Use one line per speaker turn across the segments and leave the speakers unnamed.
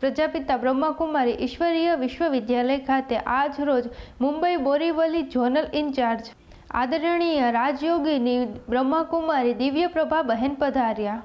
પ્રજાપિતા બ્રહ્માકુમારી ઈશ્વરીય વિશ્વવિદ્યાલય ખાતે આજ રોજ મુંબઈ બોરીવલી ઝોનલ ઇન્ચાર્જ આદરણીય રાજયોગીની બ્રહ્માકુમારી દિવ્યપ્રભા બહેન પધાર્યા.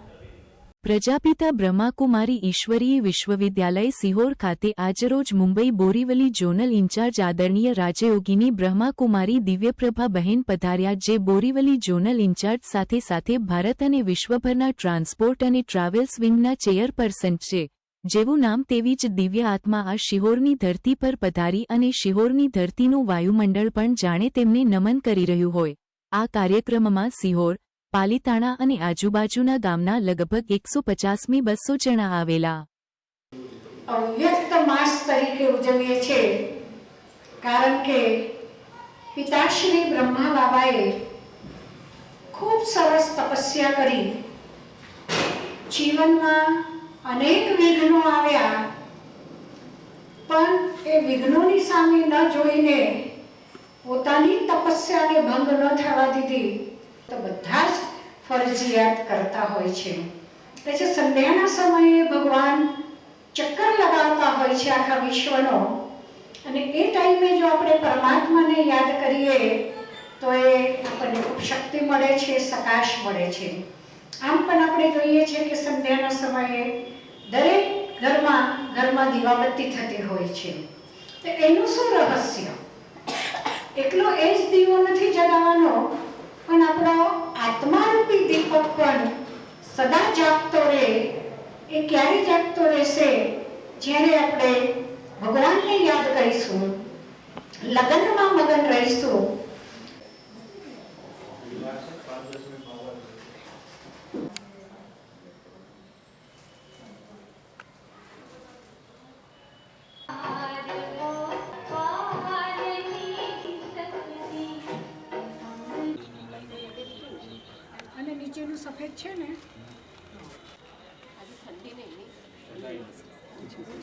પ્રજાપિતા બ્રહ્માકુમારી ઈશ્વરીય વિશ્વવિદ્યાલય સિહોર ખાતે આજરોજ મુંબઈ બોરીવલી ઝોનલ ઇન્ચાર્જ આદરણીય રાજયોગીની બ્રહ્માકુમારી દિવ્યપ્રભા બહેન પધાર્યા જે બોરીવલી ઝોનલ ઇન્ચાર્જ સાથે સાથે ભારત અને વિશ્વભરના ટ્રાન્સપોર્ટ અને ટ્રાવેલ્સ વિંગના ચેરપર્સન છે. જેવું નામ તેવી જ દિવ્ય આત્મા આ શિહોરની ધરતી પર પધારી અને શિહોરની ધરતીનું વાયુમંડળ પણ જાણે તેમને નમન કરી રહ્યું હોય. આ કાર્યક્રમમાં સિહોર પાલીતાણા અને આજુબાજુના ગામના લગભગ એકસો પચાસમી બસો જણા આવેલા.
માસ તરીકે ઉજવીએ છીએ, કારણ કે પિતાશ્રી બ્રહ્મા બાબાએ ખૂબ સરસ તપસ્યા કરી. જીવનમાં અનેક વિઘ્નો આવ્યા, પણ એ વિઘ્નોની સામે ન જોઈને પોતાની તપસ્યાને ભંગ ન થવા દીધી, તો બધા જ ફરજિયાત કરતા હોય છે. એટલે સંધ્યાના સમયે ભગવાન ચક્કર લગાવતા હોય છે આખા વિશ્વનો, અને એ ટાઈમે જો આપણે પરમાત્માને યાદ કરીએ, તો એ આપણને ખૂબ શક્તિ મળે છે, સકાશ મળે છે. આમ પણ આપણે જોઈએ છે કે સંધ્યાના સમયે દરેક ઘરમાં ઘરમાં દીવાબત્તી થતી હોય છે. તો એનું શું રહસ્ય? એકલો એ જ દીવો નથી જગાવવાનો, પણ આપણો આત્મારૂપી દીપક પણ સદા જાગતો રહે, એ ક્યારે જાગતો રહેશે? જ્યારે આપણે ભગવાનને યાદ કરીશું, લગ્નમાં મગન રહીશું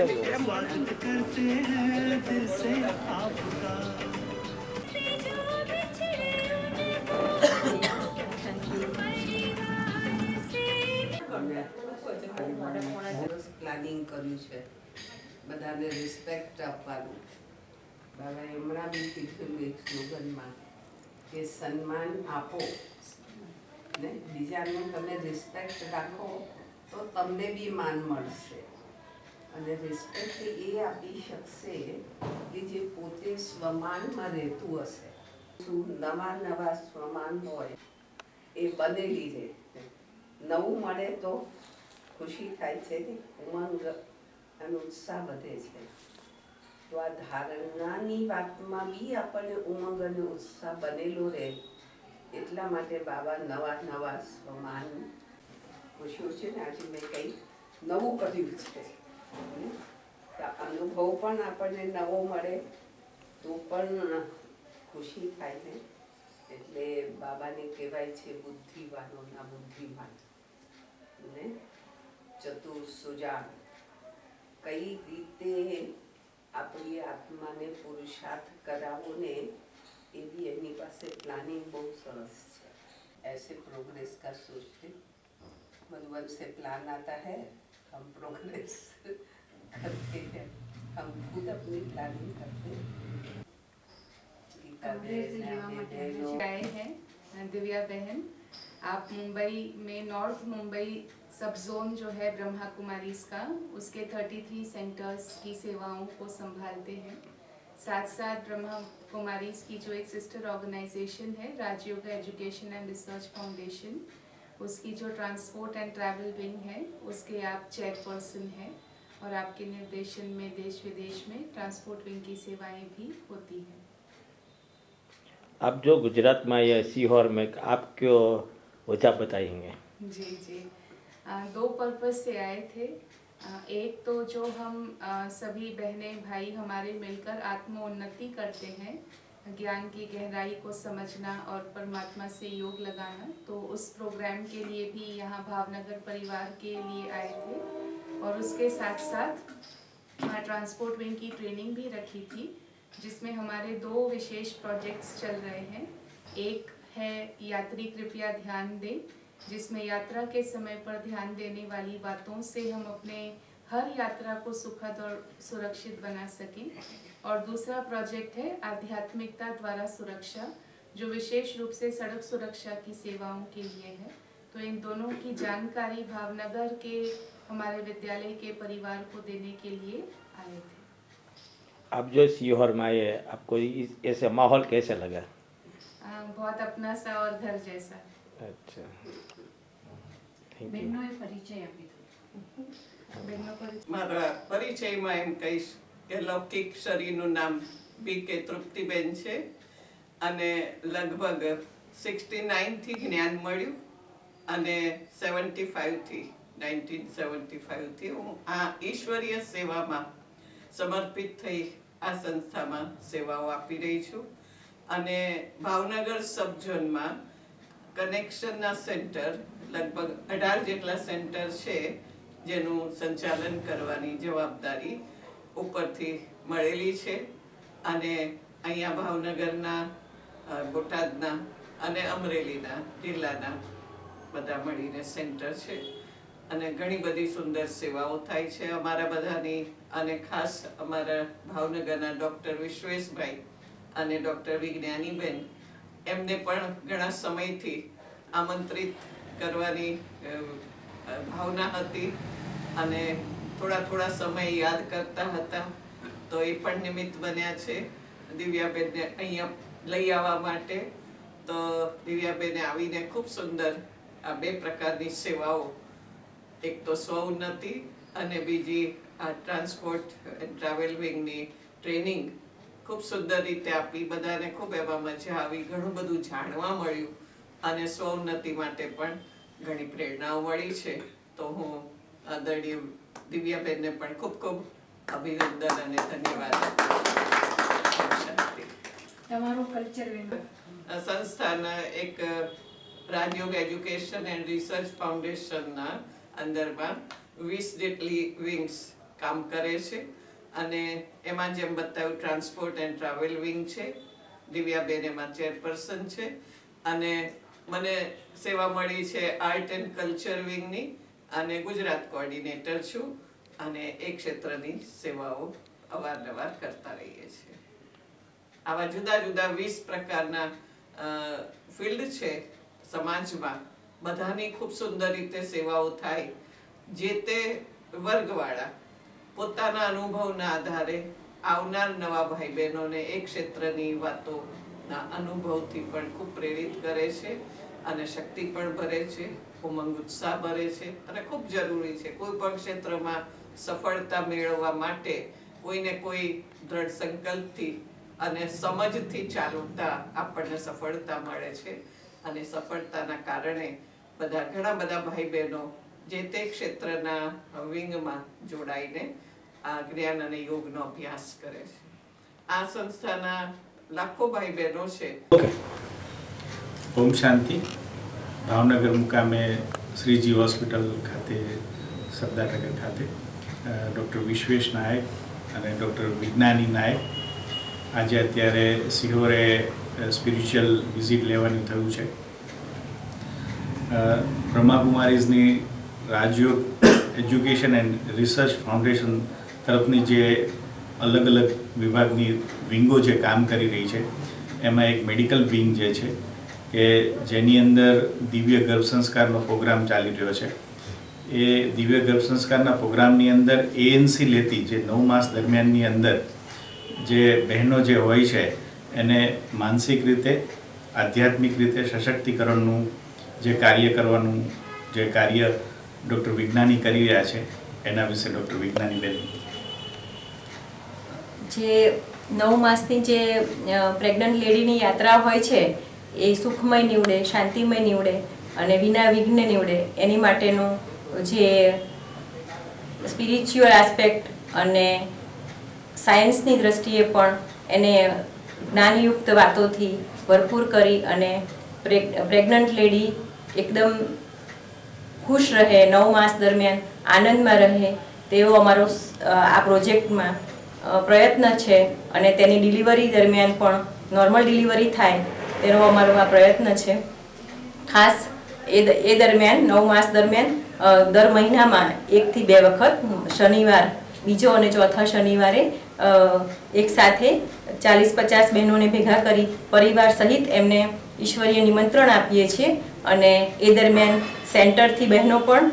પ્લાનિંગ કર્યું છે. બધાને રિસ્પેક્ટ આપવાનું. બાબા હમણાં બી કીધું એક સ્લોગનમાં કે સન્માન આપો. ને બીજાનું તમે રિસ્પેક્ટ રાખો, તો તમને બી માન મળશે. અને રિસ્પેક્ટ એ આપી શકશે કે જે પોતે સ્વમાનમાં રહેતું હશે. શું નવા નવા સ્વમાન હોય એ બનેલી રહે. નવું મળે તો ખુશી થાય છે ઉમંગ અને ઉત્સાહ વધે છે. તો આ ધારણાની વાતમાં બી આપણને ઉમંગ અને ઉત્સાહ બનેલો રહે. એટલા માટે બાબા નવા નવા સ્વમાન ખુશીઓ છે ને, આજે મેં કંઈ નવું કર્યું છે. અનુભવ પણ આપણને નવો મળે તો પણ ખુશી થાય ને એટલે બાબાને કહેવાય છે બુદ્ધિવાનોના બુદ્ધિમાન ને ચતુર સુજાન કઈ રીતે આપણી આત્માને પુરુષાર્થ કરાવો ને એ બી એની પાસે પ્લાનિંગ બહુ સરસ છે ऐसे प्रोग्रेस का सोचते भगवान से प्लान आता है हम प्रोग्रेस करते हैं। हम खुद अपनी प्लानिंग करते हैं।
हैं दिव्या बहन। आप मुंबई में नॉर्थ मुंबई सब जोन जो है ब्रह्मा कुमारी का उसके 33 सेंटर्स की सेवाओं को संभालते हैं। साथ साथ ब्रह्मा कुमारी की जो एक सिस्टर ऑर्गेनाइजेशन है Rajyoga education and research foundation उसकी जो ट्रांसपोर्ट एंड ट्रैवल विंग है उसके आप चेयरपर्सन हैं और आपके निर्देशन में देश विदेश में ट्रांसपोर्ट विंग की सेवाएँ भी होती हैं।
आप जो गुजरात में या सीहोर में आप क्यों वजह बताएँगे?
जी जी। अ, दो पर्पज से आए थे। अ, एक तो जो हम अ, सभी बहनें भाई हमारे मिलकर आत्मोन्नति करते हैं ज्ञान की गहराई को समझना और परमात्मा से योग लगाना तो उस प्रोग्राम के लिए भी यहाँ भावनगर परिवार के लिए आए थे और उसके साथ साथ यहाँ ट्रांसपोर्ट विंग की ट्रेनिंग भी रखी थी, जिसमें हमारे दो विशेष प्रोजेक्ट्स चल रहे हैं। एक है यात्री कृपया ध्यान दें, जिसमें यात्रा के समय पर ध्यान देने वाली बातों से हम अपने हर यात्रा को सुखद और सुरक्षित बना सकें। और दूसरा प्रोजेक्ट है आध्यात्मिकता द्वारा सुरक्षा जो विशेष रूप से सड़क सुरक्षा की सेवाओं के लिए है तो इन दोनों की जानकारी भावनगर के हमारे विद्यालय के परिवार को देने के लिए आए थे
आप जो सीहोर में आए आपको इस ऐसे माहौल कैसे लगा
आ, बहुत अपना सा और घर जैसा
अच्छा થેન્ક યુ
બહેનોએ પરિચય આપી દીધો
બહેનों पर
મારા પરિચયમાં એમ કહીશ કે લૌકિક શરીરનું નામ બી કે તૃપ્તિબેન છે. અને લગભગ સિક્સટી નાઇનથી જ્ઞાન મળ્યું અને સેવન્ટી ફાઇવથી નાઇન્ટીન સેવન્ટી ફાઇવથી હું આ ઈશ્વરીય સેવામાં સમર્પિત થઈ આ સંસ્થામાં સેવાઓ આપી રહી છું. અને ભાવનગર સબઝોનમાં કનેક્શનના સેન્ટર લગભગ અઢાર જેટલા સેન્ટર છે જેનું સંચાલન કરવાની જવાબદારી ઉપરથી મળેલી છે અને અહીંયા ભાવનગરના બોટાદના અને અમરેલીના જિલ્લાના બધા મળીને સેન્ટર છે. અને ઘણી બધી સુંદર સેવાઓ થાય છે અમારા બધાની અને ખાસ અમારા ભાવનગરના ડૉક્ટર વિશ્વેશભાઈ અને ડૉક્ટર વિજ્ઞાનીબેન એમને પણ ઘણા સમયથી આમંત્રિત કરવાની ભાવના હતી અને થોડા થોડા સમય યાદ કરતા હતા. તો એ પણ નિમિત્ત બન્યા છે દિવ્યાબેનને અહીંયા લઈ આવવા માટે. તો દિવ્યાબેને આવીને ખૂબ સુંદર આ બે પ્રકારની સેવાઓ. એક તો સ્વઉન્નતિ અને બીજી આ ટ્રાન્સપોર્ટ એન્ડ ટ્રેનિંગ ખૂબ સુંદર રીતે આપી. બધાને ખૂબ એમાં મજા આવી. ઘણું બધું જાણવા મળ્યું અને સ્વઉન્નતિ માટે પણ ઘણી પ્રેરણાઓ મળી છે. તો હું આદરણીય દિવ્યાબેનને પણ ખૂબ ખૂબ અભિનંદન અને ધન્યવાદ.
તમારું કલ્ચર
સંસ્થાના એક રાજયોગ એજ્યુકેશન એન્ડ રિસર્ચ ફાઉન્ડેશનના અંદરમાં વીસ જેટલી વિંગ્સ કામ કરે છે. અને એમાં જેમ બતાવ્યું ટ્રાન્સપોર્ટ એન્ડ ટ્રાવેલ વિંગ છે. દિવ્યાબેન એમાં ચેરપર્સન છે. અને મને સેવા મળી છે આર્ટ એન્ડ કલ્ચર વિંગની અને ગુજરાત કોર્ડિનેટર છું અને એ ક્ષેત્રની સેવાઓ અવારનવાર કરતા રહીએ છીએ. આવા જુદા જુદા વીસ પ્રકારના ફિલ્ડ છે સમાજમાં. બધાની ખૂબ સુંદર રીતે સેવાઓ થાય. જે તે વર્ગવાળા પોતાના અનુભવના આધારે આવનાર નવા ભાઈ બહેનોને એ ક્ષેત્રની વાતોના અનુભવથી પણ ખૂબ પ્રેરિત કરે છે અને શક્તિ પણ ભરે છે. ઉમંગ ઉત્સાહ ભરે છે અને ખૂબ જરૂરી છે. કોઈ પણ ક્ષેત્રમાં સફળતા મેળવવા માટે કોઈને કોઈ દ્રઢ સંકલ્પથી અને સમજથી ચાલતા આપણને સફળતા મળે છે અને સફળતાના કારણે બધા ઘણા બધા ભાઈ બહેનો જે તે ક્ષેત્રના વિંગમાં જોડાઈને આ જ્ઞાન અને યોગનો અભ્યાસ કરે છે. આ સંસ્થાના લાખો ભાઈ બહેનો છે
ઓમ શાંતિ. ભાવનગર મુકામે શ્રીજી હોસ્પિટલ ખાતે સરદારનગર ખાતે ડૉક્ટર વિશ્વેશ નાયક અને ડૉક્ટર વિજ્ઞાની નાયક. આજે અત્યારે સિહોરે સ્પિરિચ્યુઅલ વિઝિટ લેવાનું થયું છે. બ્રહ્માકુમારીઝની Rajyoga education and research foundation તરફની જે અલગ અલગ વિભાગની વિંગો જે કામ કરી રહી છે, એમાં એક મેડિકલ વિંગ જે છે કે જેની અંદર દિવ્ય ગર્ભ સંસ્કારનો પ્રોગ્રામ ચાલી રહ્યો છે. એ દિવ્ય ગર્ભ સંસ્કારના પ્રોગ્રામની અંદર એએનસી લેતી જે નવ માસ દરમિયાનની અંદર જે બહેનો જે હોય છે, એને માનસિક રીતે, આધ્યાત્મિક રીતે સશક્તિકરણનું જે કાર્ય કરવાનું, જે કાર્ય ડૉક્ટર વિજ્ઞાની કરી રહ્યા છે, એના વિશે ડૉક્ટર વિજ્ઞાનીબેન.
જે નવ માસની જે પ્રેગ્નન્ટ લેડીની યાત્રા હોય છે એ સુખમય નીવડે, શાંતિમય નીવડે અને વિના વિઘ્ન નીવડે. એની માટેનું જે સ્પિરિચ્યુઅલ આસ્પેક્ટ અને સાયન્સની દ્રષ્ટિએ પણ એને જ્ઞાનયુક્ત વાતોથી ભરપૂર કરી અને પ્રેગ્નન્ટ લેડી એકદમ ખુશ રહે, નવ માસ દરમિયાન આનંદમાં રહે, તેવો અમારો આ પ્રોજેક્ટમાં પ્રયત્ન છે અને તેની ડિલિવરી દરમિયાન પણ નોર્મલ ડિલિવરી થાય. તેનો અમારો આ પ્રયત્ન છે. ખાસ એ દરમિયાન, નવ માસ દરમિયાન દર મહિનામાં એકથી બે વખત, શનિવાર, બીજો અને ચોથા શનિવારે એક સાથે ચાલીસ પચાસ બહેનોને ભેગા કરી પરિવાર સહિત એમને ઈશ્વરીય નિમંત્રણ આપીએ છીએ અને એ દરમિયાન સેન્ટરથી બહેનો પણ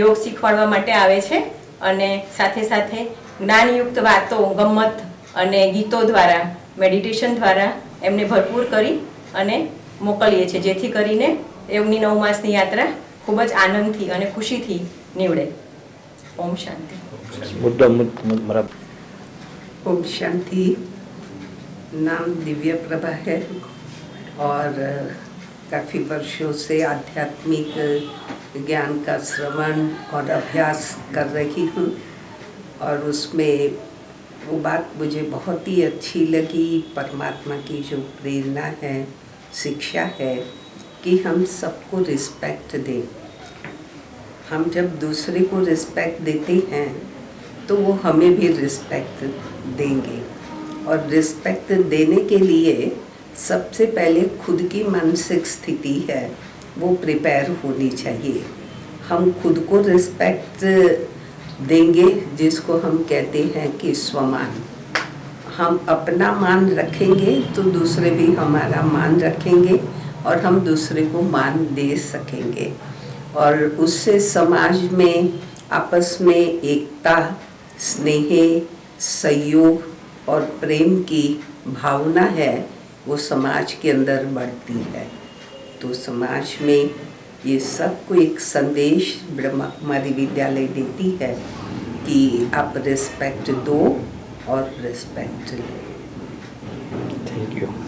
યોગ શીખવાડવા માટે આવે છે અને સાથે સાથે જ્ઞાનયુક્ત વાતો ગમ્મત અને ગીતો દ્વારા, મેડિટેશન દ્વારા એમને ભરપૂર કરી અને મોકલીએ છીએ જેથી કરીને એમની નવ માસની યાત્રા ખૂબ જ આનંદથી અને ખુશીથી નીવડે ઓમ શાંતિ
મુદ્દો મુદ્દ- મુદ્દ- બરાબર
ओम शांति नाम दिव्य प्रभा है और अ, काफ़ी वर्षों से आध्यात्मिक ज्ञान का श्रवण और अभ्यास कर रही हूँ और उसमें वो बात मुझे बहुत ही अच्छी लगी परमात्मा की जो प्रेरणा है शिक्षा है कि हम सबको रिस्पेक्ट दें। हम जब दूसरे को रिस्पेक्ट देते हैं तो वो हमें भी रिस्पेक्ट देंगे। और रिस्पेक्ट देने के लिए सबसे पहले खुद की मानसिक स्थिति है, वो प्रिपेयर होनी चाहिए। हम खुद को रिस्पेक्ट देंगे, जिसको हम कहते हैं कि स्वमान। हम अपना मान रखेंगे तो दूसरे भी हमारा मान रखेंगे और हम दूसरे को मान दे सकेंगे। और उससे समाज में, आपस में एकता, स्नेह, सहयोग और प्रेम की भावना है, वो समाज के अंदर बढ़ती है। तो समाज में ये सबको एक संदेश ब्रह्मा कुमारी विद्यालय देती है कि आप रिस्पेक्ट दो
or
respectfully. Thank you.